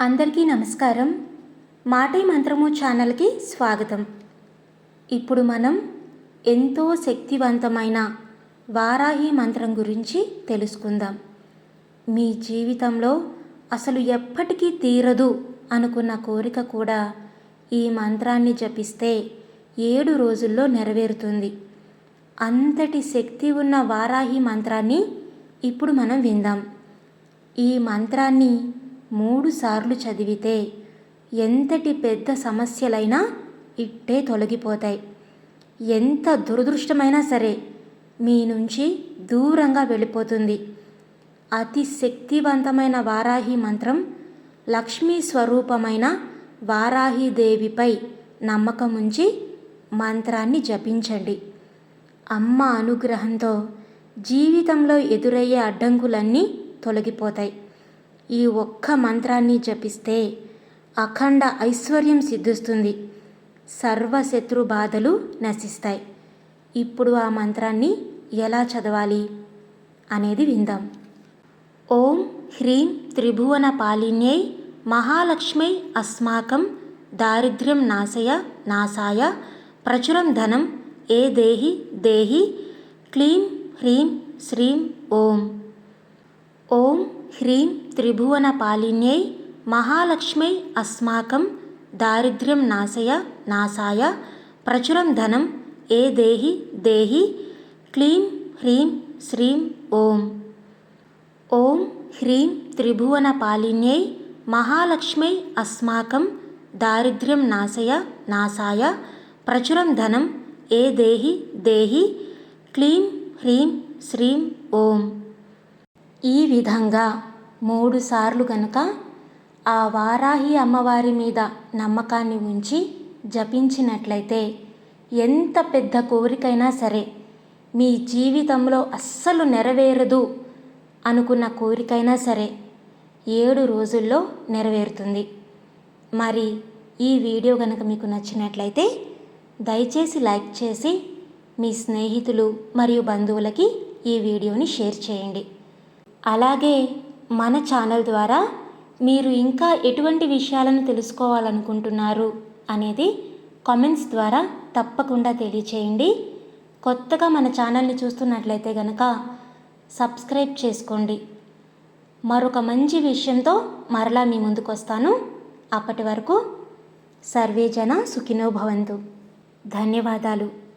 అందరికీ నమస్కారం. మాటే మంత్రము ఛానల్కి స్వాగతం. ఇప్పుడు మనం ఎంతో శక్తివంతమైన వారాహి మంత్రం గురించి తెలుసుకుందాం. మీ జీవితంలో అసలు ఎప్పటికీ తీరదు అనుకున్న కోరిక కూడా ఈ మంత్రాన్ని జపిస్తే ఏడు రోజుల్లో నెరవేరుతుంది. అంతటి శక్తి ఉన్న వారాహి మంత్రాన్ని ఇప్పుడు మనం విందాం. ఈ మంత్రాన్ని మూడు సార్లు చదివితే ఎంతటి పెద్ద సమస్యలైనా ఇట్టే తొలగిపోతాయి. ఎంత దురదృష్టమైనా సరే మీ నుంచి దూరంగా వెళ్ళిపోతుంది. అతి శక్తివంతమైన వారాహి మంత్రం లక్ష్మీ స్వరూపమైన వారాహిదేవిపై నమ్మకం ఉంచి మంత్రాన్ని జపించండి. అమ్మ అనుగ్రహంతో జీవితంలో ఎదురయ్యే అడ్డంకులన్నీ తొలగిపోతాయి. ఈ ఒక్క మంత్రాన్ని జపిస్తే అఖండ ఐశ్వర్యం సిద్ధిస్తుంది. సర్వశత్రు బాధలు నశిస్తాయి. ఇప్పుడు ఆ మంత్రాన్ని ఎలా చదవాలి అనేది విందాం. ఓం హ్రీం త్రిభువన పాలిన్యై మహాలక్ష్మై అస్మాకం దారిద్ర్యం నాశయ నాశాయ ప్రచురం ధనం ఏ దేహి దేహి క్లీం హ్రీం శ్రీం ఓం. ఓం హ్రీం త్రిభువన పాలిన్యై మహాలక్ష్మై అస్మాకం దారిద్ర్యం నాశయ నాశాయ ప్రచురం ధనం ఏ దేహి దేహి క్లీం హ్రీం శ్రీం ఓం. ఓం హ్రీం త్రిభువన పాలిన్యై మహాలక్ష్మై అస్మాకం దారిద్ర్యం నాశయ నాశాయ ప్రచురం ధనం ఏ దేహి దేహి క్లీం హ్రీం శ్రీం ఓం. ఈ విధంగా మూడుసార్లు గనుక ఆ వారాహి అమ్మవారి మీద నమ్మకాన్ని ఉంచి జపించినట్లయితే ఎంత పెద్ద కోరికైనా సరే మీ జీవితంలో అస్సలు నెరవేరదు అనుకున్న కోరికైనా సరే ఏడు రోజుల్లో నెరవేరుతుంది. మరి ఈ వీడియో కనుక మీకు నచ్చినట్లయితే దయచేసి లైక్ చేసి మీ స్నేహితులు మరియు బంధువులకి ఈ వీడియోని షేర్ చేయండి. అలాగే మన ఛానల్ ద్వారా మీరు ఇంకా ఎటువంటి విషయాలను తెలుసుకోవాలనుకుంటున్నారు అనేది కామెంట్స్ ద్వారా తప్పకుండా తెలియచేయండి. కొత్తగా మన ఛానల్ని చూస్తున్నట్లయితే కనుక సబ్స్క్రైబ్ చేసుకోండి. మరొక మంచి విషయంతో మరలా మీ ముందుకు వస్తాను. అప్పటి వరకు సర్వే జన సుఖినో భవంతు. ధన్యవాదాలు.